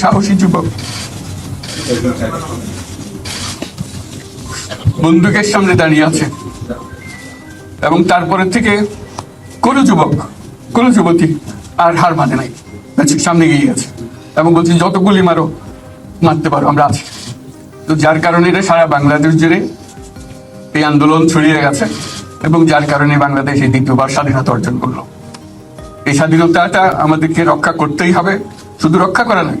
সাহসী যুবক। বন্দুকের সামনে দাঁড়িয়ে আছে। এবং তারপরে থেকে কোনো যুবক কোনো যুবতী আর হার মানে নাই। আচ্ছা, সামনে গিয়ে গেছে। এবং বলছে যত গুলি মারো মারতে পারো আমরা আছি। তো যার কারণে এটা সারা বাংলাদেশ জুড়ে এই আন্দোলন ছড়িয়ে গেছে এবং যার কারণে বাংলাদেশ এই দ্বিতীয়বার স্বাধীনতা অর্জন করল। এই স্বাধীনতাটা আমাদেরকে রক্ষা করতেই হবে। শুধু রক্ষা করা নয়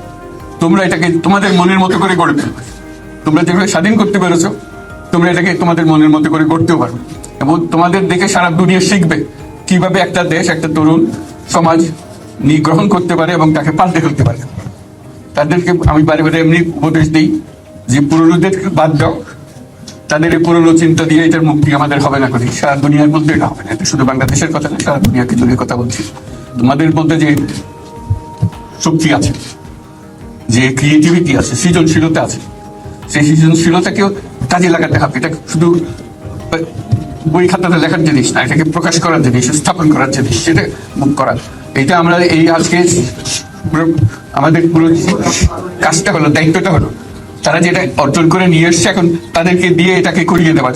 তোমরা এটাকে তোমাদের মনের মতো করে ফেলবে তোমরা যেভাবে স্বাধীন করতে পেরেছ, তোমরা এটাকে তোমাদের মনের মতো করে গড়তেও পারবে। এবং তোমাদের দেখে সারা দুনিয়া শিখবে কীভাবে একটা দেশ, একটা তরুণ সমাজ নিয়ে গ্রহণ করতে পারে এবং তাকে পাল্টে ফেলতে পারে। তাদেরকে আমি বারে বারে এমনি উপদেশ দিই যে, পুরনোদের বাদ দাও। তাদের এই পুরনো চিন্তা দিয়ে এটার মুক্তি আমাদের হবে না করি। সারা দুনিয়ার মধ্যে এটা হবে না। এটা শুধু বাংলাদেশের কথা না, সারা দুনিয়াকে জুড়ে কথা বলছি। তোমাদের মধ্যে যে শক্তি আছে যে ক্রিয়েটিভিটি আছে, সৃজনশীলতা আছে। সেই সৃজনশীলতাকেও কাজে লাগাতে হবে। এটা শুধু বই খাতাতে লেখার জিনিস না, এটাকে প্রকাশ করার জিনিস, স্থাপন করার জিনিস, সেটা করার। এটা আমরা এই আজকে আমাদের পুরো কাজটা হলো, দায়িত্বটা হলো, তারা যেটা অর্জন করে নিয়ে এসছে এখন, তাদেরকে দিয়ে এটাকে করিয়ে দেওয়া,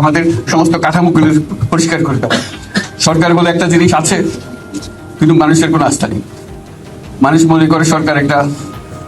আমাদের সমস্ত কাঠামোগুলো পরিষ্কার করে দেওয়া। সরকার বলে একটা জিনিস আছে, কিন্তু মানুষের কোনো আস্থা নেই। মানুষ মনে করে সরকার একটা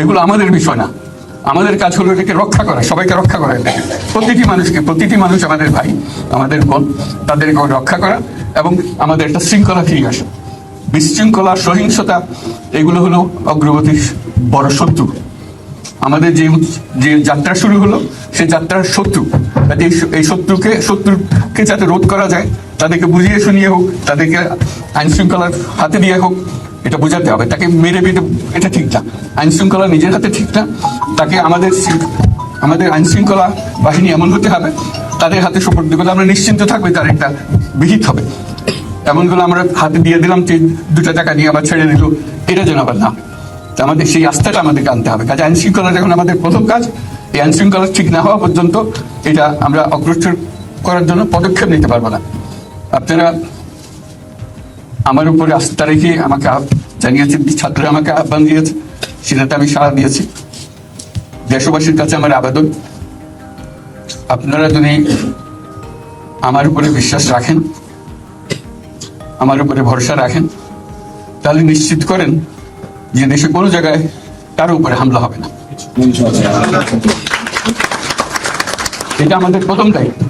এগুলো আমাদের বিষয় না। আমাদের কাজ হলো এটাকে রক্ষা করা, সবাইকে রক্ষা করা এটাকে। প্রতিটি মানুষকে, প্রতিটি মানুষ আমাদের ভাই, আমাদের বোন, তাদেরকে রক্ষা করা এবং আমাদের একটা শৃঙ্খলা ফিরিয়ে আসা। বিশৃঙ্খলা, সহিংসতা, এগুলো হলো অগ্রগতির বড় শত্রু। আমাদের যে যে যাত্রা শুরু হলো, সেই যাত্রার শত্রু। কাজে এই শত্রুকে শত্রুকে যাতে রোধ করা যায়, তাদেরকে বুঝিয়ে শুনিয়ে হোক, তাদেরকে আইন শৃঙ্খলার হাতে দিয়ে হোক এটা বোঝাতে হবে। তাকে মেরে বেটে এটা ঠিক না। আইন শৃঙ্খলা নিজের হাতে ঠিক না। তাকে আমাদের আমাদের আইন শৃঙ্খলা বাহিনী এমন হতে হবে, তাদের হাতে সুপর্দ করলে আমরা নিশ্চিন্ত থাকবে তার একটা বিহিত হবে। এমনগুলো আমরা হাতে দিয়ে দিলাম যে দুটো টাকা নিয়ে আবার ছেড়ে দিল। এটা যেন আবার না। আমাদের সেই আস্থাটা আমাদেরকে আনতে হবে। কাজে আইন শৃঙ্খলা যখন আমাদের প্রথম কাজ, এই আইন শৃঙ্খলা ঠিক না হওয়া পর্যন্ত এটা আমরা অগ্রসর করার জন্য পদক্ষেপ নিতে পারব না। আপনারা আমার উপরে আস্থা রেখে আমাকে জানিয়েছেন ছাত্ররা আমাকে আহ্বান দিয়েছে। সেটাতে আমি সাড়া দিয়েছি। দেশবাসীর কাছে আমার আবেদন। আপনারা যদি আমার উপরে বিশ্বাস রাখেন, আমার উপরে ভরসা রাখেন, তাহলে নিশ্চিত করেন যে দেশে কোনো জায়গায় কারও উপরে হামলা হবে না। এটা আমাদের প্রথম দায়িত্ব।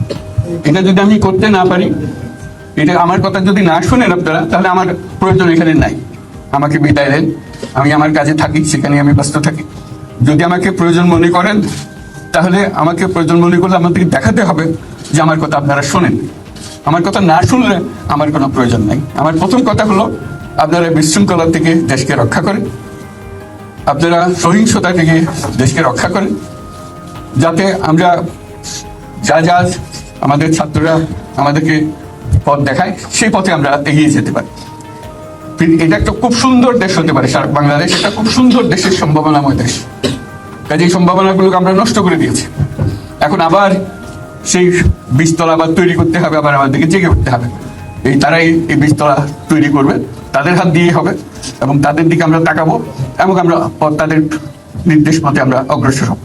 এটা যদি আমি করতে না পারি এটা আমার কথা যদি না শুনেন আপনারা, তাহলে আমার প্রয়োজন এখানে নাই। আমাকে বিদায় দেন। আমি আমার কাজে থাকি সেখানে আমি ব্যস্ত থাকি। যদি আমাকে প্রয়োজন মনে করেন, তাহলে আমাকে প্রয়োজন মনে করলে আমাদেরকে দেখাতে হবে যে আমার কথা আপনারা শোনেন। আমার কথা না শুনলে আমার কোনো প্রয়োজন নাই। আমার প্রথম কথা হলো, আপনারা বিশৃঙ্খলা থেকে দেশকে রক্ষা করেন। আপনারা সহিংসতা থেকে দেশকে রক্ষা করেন। যাতে আমরা যা যা আমাদের ছাত্ররা আমাদেরকে পথ দেখায়, সেই পথে আমরা এগিয়ে যেতে পারি। এটা একটা খুব সুন্দর দেশ হতে পারে, সারা বাংলাদেশ একটা খুব সুন্দর দেশের সম্ভাবনাময় দেশ। কাজে এই সম্ভাবনাগুলোকে আমরা নষ্ট করে দিয়েছি। এখন আবার সেই বীজতলা আবার তৈরি করতে হবে, আবার আমাদেরকে জেগে উঠতে হবে। এই তারাই এই বীজতলা তৈরি করবে, তাদের হাত দিয়ে হবে এবং তাদের দিকে আমরা তাকাবো এবং আমরা তাদের নির্দেশ মতে আমরা অগ্রসর হব।